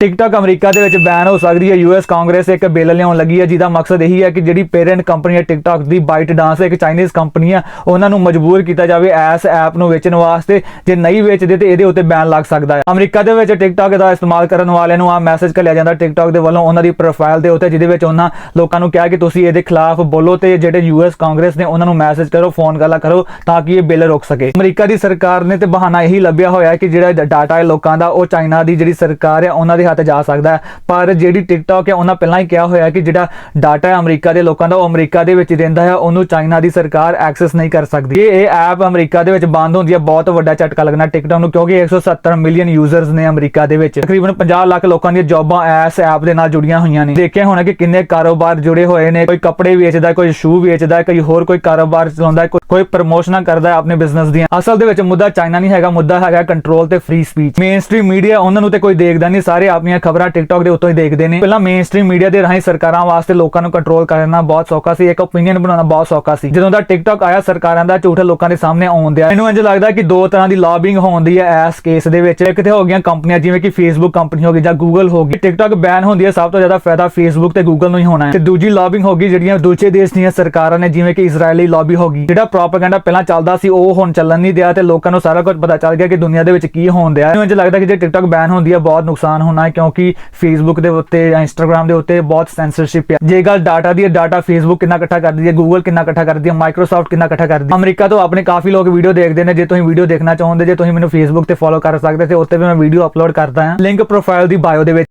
TikTok America ਦੇ ਵਿੱਚ ban ਹੋ ਸਕਦੀ ਹੈ। ਯੂਐਸ ਕਾਂਗਰਸ ਇੱਕ ਬਿੱਲ ਲਿਆਉਣ ਲੱਗੀ ਹੈ, ਜਿਹਦਾ ਮਕਸਦ ਇਹੀ ਹੈ ਕਿ ਜਿਹੜੀ ਪੇਰੈਂਟ ਕੰਪਨੀ ਹੈ ਟਿਕਟੌਕ ਦੀ ਬਾਈਟ ਡਾਂਸ ਇੱਕ ਚਾਈਨੀਜ਼ ਕੰਪਨੀ ਹੈ, ਉਹਨਾਂ ਨੂੰ ਮਜਬੂਰ ਕੀਤਾ ਜਾਵੇ ਇਸ ਐਪ ਨੂੰ ਵੇਚਣ ਵਾਸਤੇ। ਜੇ ਨਹੀਂ ਵੇਚਦੇ ਤੇ ਇਹਦੇ ਉੱਤੇ ਬੈਨ ਲੱਗ ਸਕਦਾ ਹੈ। ਅਮਰੀਕਾ ਦੇ ਵਿੱਚ ਟਿਕਟੌਕ ਦਾ ਇਸਤੇਮਾਲ ਕਰਨ ਵਾਲਿਆਂ ਨੂੰ ਆ ਮੈਸੇਜ ਘੱਲਿਆ ਜਾਂਦਾ। ਟਿਕਟੌਕ ਦੇ ਵੱਲੋਂ ਉਹਨਾਂ ਦੀ ਪ੍ਰੋਫਾਈਲ ਦੇ ਉੱਤੇ, ਜਿਹਦੇ ਵਿੱਚ ਉਹਨਾਂ ਲੋਕਾਂ ਨੂੰ ਕਿਹਾ ਕਿ ਤੁਸੀਂ ਇਹਦੇ ਖਿਲਾਫ ਬੋਲੋ ਤੇ ਜਿਹੜੇ ਯੂਐਸ ਕਾਂਗਰਸ ਨੇ ਉਹਨਾਂ ਨੂੰ ਮੈਸੇਜ ਕਰੋ ਫੋਨ ਗੱਲਾਂ ਕਰੋ, ਤਾਂ ਕਿ ਇਹ ਬਿੱਲ ਰੁਕ ਸਕੇ। ਅਮਰੀਕਾ ਦੀ ਸਰਕਾਰ ਨੇ ਤੇ ਬਹਾਨਾ ਇਹੀ ਲੱਭਿਆ ਹੋਇਆ ਹੈ ਕਿ ਜਿਹੜਾ ਡਾਟਾ ਹੈ ਲੋਕਾਂ ਦਾ, ਉਹ ਚਾਈਨਾ ਦੀ ਜਿਹੜੀ ਸਰਕਾਰ ਹੈ, ਉਹਨਾਂ ਦੇ ਹੱਥ ਜਾ ਸਕਦਾ ਹੈ। ਪਰ ਜਿਹੜੀ ਟਿਕਟੌਕ ਹੈ, ਉਹਨਾਂ ਪਹਿਲਾਂ ਹੀ ਕਿਹਾ ਹੋਇਆ ਕਿ ਜਿਹੜਾ ਡਾਟਾ ਹੈ ਅਮਰੀਕਾ ਦੇ ਲੋਕਾਂ ਦਾ, ਉਹ ਅਮਰੀਕਾ ਦੇ ਵਿੱਚ ਹੀ ਹੈ। ਉਹਨੂੰ ਚਾਈਨਾ ਦੀ ਸਰਕਾਰ ਐਕਸੈਸ ਨਹੀਂ ਕਰ ਸਕਦੀ। ਇਹ ਐਪ ਅਮਰੀਕਾ ਦੇ ਵਿੱਚ ਬੰਦ ਹੁੰਦੀ ਹੈ। ਬਹੁਤ ਵੱਡਾ ਝਟਕਾ ਲੱਗਣਾ ਟਿਕਟੌਕ ਨੂੰ, ਕਿਉਂਕਿ 170 ਮਿਲੀਅਨ ਯੂਜ਼ਰਸ ਨੇ ਅਮਰੀਕਾ ਦੇ ਵਿੱਚ। ਤਕਰੀਬਨ 50 ਲੱਖ ਲੋਕਾਂ ਦੀਆਂ ਜੌਬਾਂ ਇਸ ਐਪ ਦੇ ਨਾਲ ਜੁੜੀਆਂ ਹੋਈਆਂ ਨੇ। ਦੇਖਿਆ ਹੋਣਾ ਕਿ ਕਿੰਨੇ ਕਾਰੋਬਾਰ ਜੁੜੇ ਹੋਏ ਨੇ। ਕੋਈ ਕੱਪੜੇ ਵੇਚਦਾ, ਕੋਈ ਸ਼ੂ ਵੇਚਦਾ, ਕੋਈ ਹੋਰ ਕੋਈ ਕਾਰੋਬਾਰ ਚਲਾਉਂਦਾ, ਕੋਈ ਪ੍ਰਮੋਸ਼ਨਾਂ ਕਰਦਾ ਆਪਣੇ ਬਿਜ਼ਨਸ ਦੀਆਂ। ਅਸਲ ਦੇ ਵਿੱਚ ਮੁੱਦਾ ਚਾਈਨਾ ਨਹੀਂ ਹੈਗਾ। ਮੁੱਦਾ ਹੈਗਾ ਕੰਟਰੋਲ ਤੇ free speech mainstream media ਉਹਨਾਂ ਨੂੰ ਤੇ ਕੋਈ ਦੇਖਦਾ ਨਹੀਂ। ਸਾਰੇ ਆਪਣੀਆਂ ਖਬਰਾਂ ਟਿਕਟੌਕ ਦੇ ਉੱਤੋਂ ਹੀ ਦੇਖਦੇ ਨੇ। ਪਹਿਲਾਂ ਮੇਨ ਸਟ੍ਰੀਮ ਮੀਡੀਆ ਦੇ ਰਾਹੀਂ ਸਰਕਾਰਾਂ ਵਾਸਤੇ ਲੋਕਾਂ ਨੂੰ ਕੰਟਰੋਲ ਕਰਨਾ ਬਹੁਤ ਸੌਖਾ ਸੀ, ਇੱਕ ਓਪੀਨੀਅਨ ਬਣਾਉਣਾ ਬਹੁਤ ਸੌਖਾ ਸੀ। ਜਦੋਂ ਦਾ ਟਿਕਟੌਕ ਆਇਆ, ਸਰਕਾਰਾਂ ਦਾ ਝੂਠ ਲੋਕਾਂ ਦੇ ਸਾਹਮਣੇ ਆਉਣ ਦਿਆ। ਮੈਨੂੰ ਇੰਜ ਲੱਗਦਾ ਕਿ ਦੋ ਤਰ੍ਹਾਂ ਦੀ ਲੌਬਿੰਗ ਹੁੰਦੀ ਹੈ ਇਸ ਕੇਸ ਦੇ ਵਿੱਚ। ਇੱਕ ਤੇ ਹੋ ਗਈਆਂ ਕੰਪਨੀਆਂ, ਜਿਵੇਂ ਕਿ ਫੇਸਬੁੱਕ ਕੰਪਨੀ ਹੋ ਗਈ ਜਾਂ ਗੂਗਲ ਹੋ ਗਈ। ਟਿਕਟੌਕ ਬੈਨ ਹੁੰਦੀ ਹੈ, ਸਭ ਤੋਂ ਜ਼ਿਆਦਾ ਫਾਇਦਾ ਫੇਸਬੁੱਕ ਤੇ ਗੂਗਲ ਨੂੰ ਹੀ ਹੋਣਾ ਹੈ। ਤੇ ਦੂਜੀ ਲੌਬਿੰਗ ਹੋ ਗਈ, ਜਿਹੜੀਆਂ ਦੂਜੇ ਦੇਸ਼ ਦੀਆਂ ਸਰਕਾਰਾਂ ਨੇ, ਜਿਵੇਂ ਕਿ ਇਜ਼ਰਾਈਲੀ ਲੌਬੀ ਹੋ ਗਈ, ਜਿਹੜਾ ਪ੍ਰੋਪਾਗੈਂਡਾ ਪਹਿਲਾਂ ਚੱਲਦਾ ਸੀ, ਉਹ ਹੁਣ ਚੱਲਣ ਨਹੀਂ ਦਿਆ ਤੇ ਲੋਕਾਂ ਨੂੰ ਸਾਰਾ ਕੁਝ ਪਤਾ ਚੱਲ ਗਿਆ ਕਿ ਦੁਨੀਆ ਦੇ ਵਿੱਚ ਕੀ ਹੋਣ ਦਿਆ। ਮੈਨੂੰ ਇੰਜ ਲੱਗਦਾ ਕਿ ਜੇ ਟਿਕਟੌਕ ਬੈਨ ਹੁੰਦੀ ਹੈ, ਬਹੁਤ ਨੁਕਸਾਨ ਹੋਣਾ ਕਿਉਂਕਿ ਫੇਸਬੁੱਕ ਦੇ ਉੱਤੇ ਜਾਂ ਇੰਸਟਾਗ੍ਰam ਦੇ ਉੱਤੇ ਬਹੁਤ ਸੈਂਸਰਸ਼ਿਪ ਹੈ ਜੇ ਗੱਲ ਡਾਟਾ ਦੀ ਹੈ ਡਾਟਾ ਫੇਸਬੁੱਕ ਕਿੰਨਾ ਇਕੱਠਾ ਕਰਦੀ ਹੈ ਗੂਗਲ ਕਿੰਨਾ ਇਕੱਠਾ ਕਰਦੀ ਹੈ ਮਾਈਕਰੋਸਾਫਟ ਕਿੰਨਾ ਇਕੱਠਾ ਕਰਦੀ ਹੈ। ਅਮਰੀਕਾ ਤੋਂ ਆਪਣੇ ਕਾਫੀ ਲੋਕ ਵੀਡੀਓ ਦੇਖਦੇ ਨੇ, ਜੇ ਤੁਸੀਂ ਵੀਡੀਓ ਦੇਖਣਾ ਚਾਹੁੰਦੇ ਜੇ ਤੁਸੀਂ ਮੈਨੂੰ ਫੇਸਬੁੱਕ ਤੇ ਫੋਲੋ ਕਰ ਸਕਦੇ ਤੇ ਉੱਤੇ ਵੀ ਮੈਂ ਵੀਡੀਓ ਅਪਲੋਡ ਕਰਦਾ ਹਾਂ। ਲਿੰਕ ਪ੍ਰੋਫਾਈਲ ਦੀ ਬਾਇਓ ਦੇ ਵਿੱਚ